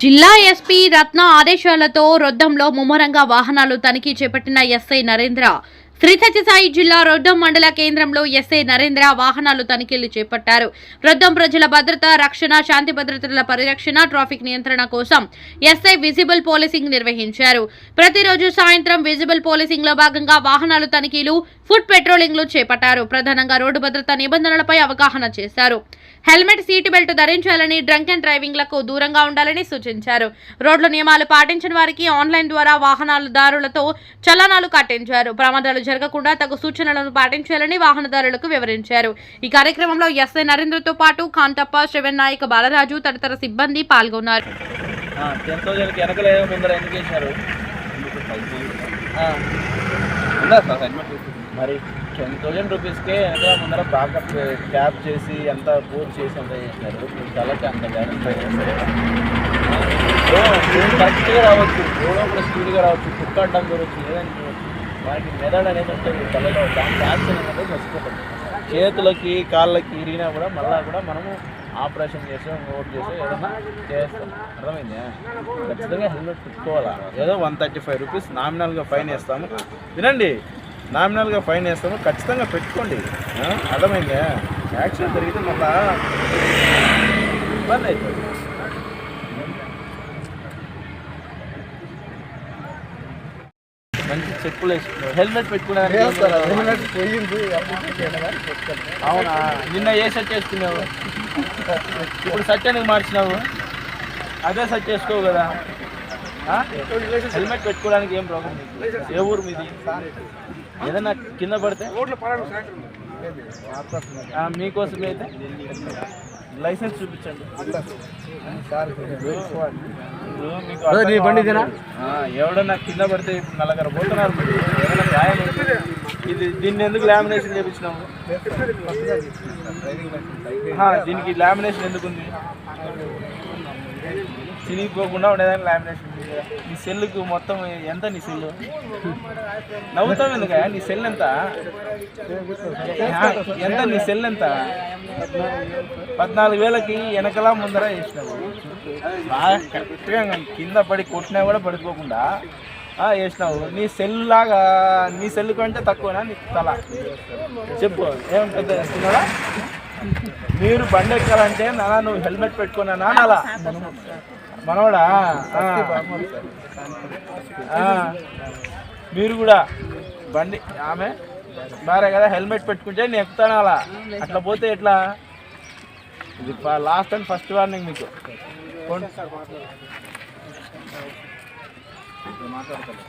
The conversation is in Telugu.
జిల్లా ఎస్పీ రత్న ఆదేశాలతో రొద్దంలో ముమ్మరంగా వాహనాలు తనిఖీ చేపట్టిన ఎస్ఐ నరేంద్ర. శ్రీ సత్యసాయి జిల్లా రొద్దం మండల కేంద్రంలో ఎస్ఐ నరేంద్ర వాహనాలు తనిఖీలు చేపట్టారు. రొద్దం ప్రజల భద్రత రక్షణ శాంతి భద్రతల పరిరక్షణ ట్రాఫిక్ నియంత్రణ కోసం ఎస్ఐ విజిబుల్ పోలీసింగ్ నిర్వహించారు. ప్రతిరోజు సాయంత్రం విజిబుల్ పోలీసింగ్లో భాగంగా వాహనాలు తనిఖీలు ఫుడ్ పెట్రోలింగ్లు చేపట్టారు. ప్రధానంగా రోడ్డు భద్రతా నిబంధనలపై అవగాహన చేశారు. హెల్మెట్ సీటు బెల్ట్ ధరించాలని డ్రంక్ అండ్ డ్రైవింగ్లకు దూరంగా ఉండాలని సూచించారు. రోడ్ల నియమాలు పాటించిన వారికి ఆన్లైన్ ద్వారా వాహనాలదారులతో చలనాలు కట్టించారు. ప్రమాదాలు జరగకుండా తగు సూచనలను పాటించాలని వాహనదారులకు వివరించారు. ఈ కార్యక్రమంలో ఎస్ఐ నరేంద్రతో పాటు కాంతప్ప శివన్ నాయక్ బాలరాజు తదితర సిబ్బంది పాల్గొన్నారు. టెన్ థౌజండ్కి మరి టెన్ థౌజండ్ రూపీస్కే వెనక ముందర బ్యాకప్ క్యాబ్ చేసి అంతా పూర్తి చేసి అంతా చేసినారు? చాలా అంత గ్యారెంటీ కరెక్ట్గా రావచ్చు. రోడ్ కూడా స్పీడ్గా రావచ్చు. కుక్క అడ్డం జరగచ్చు లేదంటే వాటి మెదడు అనేది ఉంటుంది తలలో దానికి యాక్షన్ అనేది నచ్చిపోతుంది చేతులకి కాళ్ళకి ఇరిగినా కూడా మళ్ళా కూడా మనము ఆపరేషన్ చేసి ఓట్ చేసి ఏదైనా చేస్తాం. అర్థమైందా? ఖచ్చితంగా హెల్మెట్ పెట్టుకోవాలా? ఏదో వన్ థర్టీ ఫైవ్ రూపీస్ నామినల్గా ఫైన్ వేస్తాము. వినండి నామినల్గా ఫైన్ వేస్తాము. ఖచ్చితంగా పెట్టుకోండి. అర్థమైందా? యాక్సిడెంట్ జరిగితే మళ్ళా ఇబ్బంది అవుతుంది మంచి చెప్పులు వేసుకున్నావు హెల్మెట్ పెట్టుకున్నాను అవునా? నిన్న ఏ సెట్ చేసుకున్నావు? ఇప్పుడు సత్యానికి మార్చినావు? అదే సెట్ చేసుకోవు కదా? హెల్మెట్ పెట్టుకోవడానికి ఏం ప్రాబ్లం? ఏ ఊరు మీది? ఏదైనా కింద పడితే? మీకోసం అయితే లైసెన్స్ చూపించండి. ఆ, ఎవడన్నా కింద పడితే నలుగురు పోతున్నారు మీరు. గాయం ఇది దీన్ని ఎందుకు లామినేషన్ చేపించినాము దీనికి లామినేషన్ ఎందుకు ఉంది చినిగిపోకుండా ఉండేదాన్ని లామినేషన్ నీ సెల్లుకు మొత్తం ఎంత నీ సెల్లు? నవ్వుతావు ఎందుక నీ సెల్ ఎంత ఎంత నీ సెల్ ఎంత పద్నాలుగు వేలకి వెనకలా ముందర వేసినావు. బాగా కరెక్ట్గా కింద పడి కొట్టినా కూడా పడిపోకుండా వేసినావు. నీ సెల్ లాగా నీ సెల్ కంటే తక్కువనా నీ తల? చెప్పు ఏం పెద్ద వేస్తున్నాడా మీరు బండి ఎక్కాలంటే నాన్న నువ్వు హెల్మెట్ పెట్టుకున్నా నాన్నలా మనవడా? మీరు కూడా బండి ఆమె భార్య కదా హెల్మెట్ పెట్టుకుంటే నేను ఎక్కుతాను అలా? అట్లా పోతే ఎట్లా? ఇది లాస్ట్ అండ్ ఫస్ట్ వార్నింగ్ మీకు. మాట్లాడతాను